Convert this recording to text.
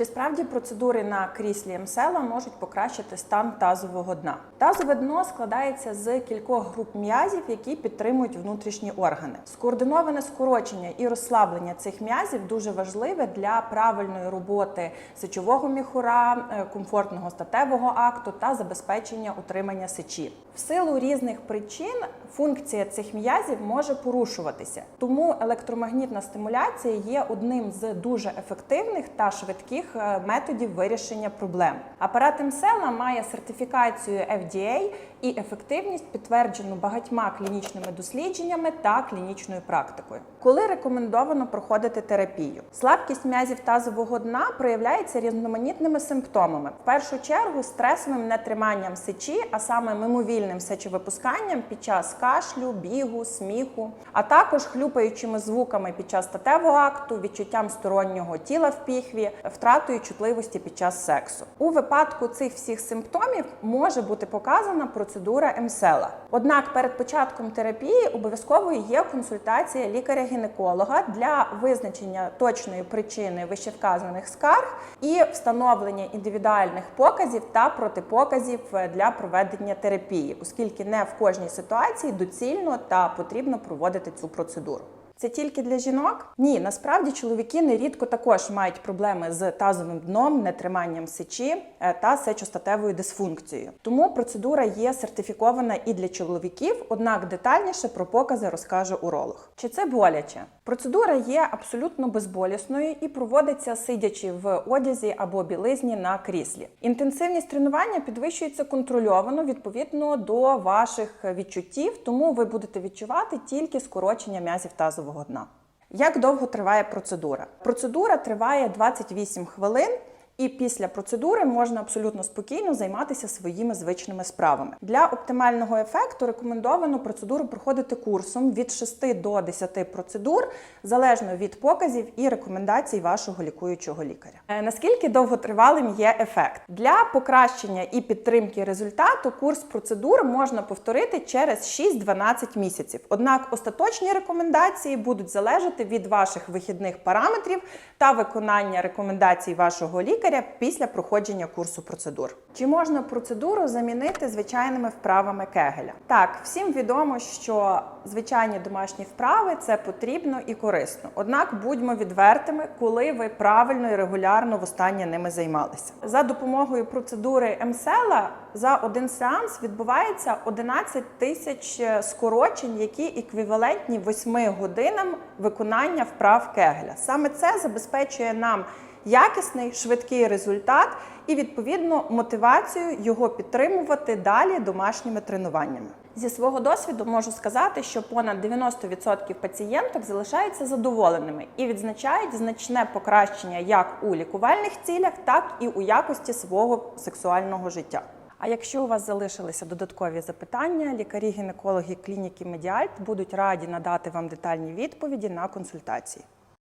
Чи справді процедури на кріслі МСЕЛа можуть покращити стан тазового дна? Тазове дно складається з кількох груп м'язів, які підтримують внутрішні органи. Скоординоване скорочення і розслаблення цих м'язів дуже важливе для правильної роботи сечового міхура, е, комфортного статевого акту та забезпечення утримання сечі. В силу різних причин функція цих м'язів може порушуватися, тому електромагнітна стимуляція є одним з дуже ефективних та швидких е, методів вирішення проблем. Апарат МСЕЛА має сертифікацію FDA і ефективність підтверджену багатьма клінічними дослідженнями та клінічною практикою. Коли рекомендовано проходити терапію, слабкість м'язів тазового дна проявляється різноманітними симптомами. В першу чергу стресовим нетриманням сечі, а саме мимовільним сечовипусканням під час кашлю, бігу, сміху, а також хлюпаючими звуками під час статевого акту, відчуттям стороннього тіла в піхві, втратою чутливості під час сексу. У випадку цих всіх симптомів може бути показана процедура МСЕЛа. Однак перед початком терапії обов'язковою є консультація лікаря-гінеколога для визначення точної причини вищевказаних скарг і встановлення індивідуальних показів та протипоказів для проведення терапії, оскільки не в кожній ситуації доцільно та потрібно проводити цю процедуру. Це тільки для жінок? Ні, насправді чоловіки нерідко також мають проблеми з тазовим дном, нетриманням сечі е, та сечостатевою дисфункцією. Тому процедура є сертифікована і для чоловіків, однак детальніше про покази розкаже уролог. Чи це боляче? Процедура є абсолютно безболісною і проводиться сидячи в одязі або білизні на кріслі. Інтенсивність тренування підвищується контрольовано відповідно до ваших відчуттів, тому ви будете відчувати тільки скорочення м'язів тазового дна. Як довго триває процедура? Процедура триває 28 хвилин. І після процедури можна абсолютно спокійно займатися своїми звичними справами. Для оптимального ефекту рекомендовано процедуру проходити курсом від 6 до 10 процедур, залежно від показів і рекомендацій вашого лікуючого лікаря. Е, Наскільки довготривалим є ефект? Для покращення і підтримки результату курс процедур можна повторити через 6-12 місяців. Однак остаточні рекомендації будуть залежати від ваших вихідних параметрів та виконання рекомендацій вашого лікаря після проходження курсу процедур. Чи можна процедуру замінити звичайними вправами Кегеля? Так, всім відомо, що звичайні домашні вправи це потрібно і корисно. Однак будьмо відвертими, коли ви правильно і регулярно востаннє ними займалися. За допомогою процедури МСЕЛа за один сеанс відбувається 11 тисяч скорочень, які еквівалентні 8 годинам виконання вправ Кегеля. Саме це забезпечує нам якісний швидкий результат і відповідно мотивацію його підтримувати далі домашніми тренуваннями. Зі свого досвіду можу сказати, що понад 90% пацієнток залишаються задоволеними і відзначають значне покращення як у лікувальних цілях, так і у якості свого сексуального життя. А якщо у вас залишилися додаткові запитання, лікарі-гінекологи клініки Медіальт будуть раді надати вам детальні відповіді на консультації.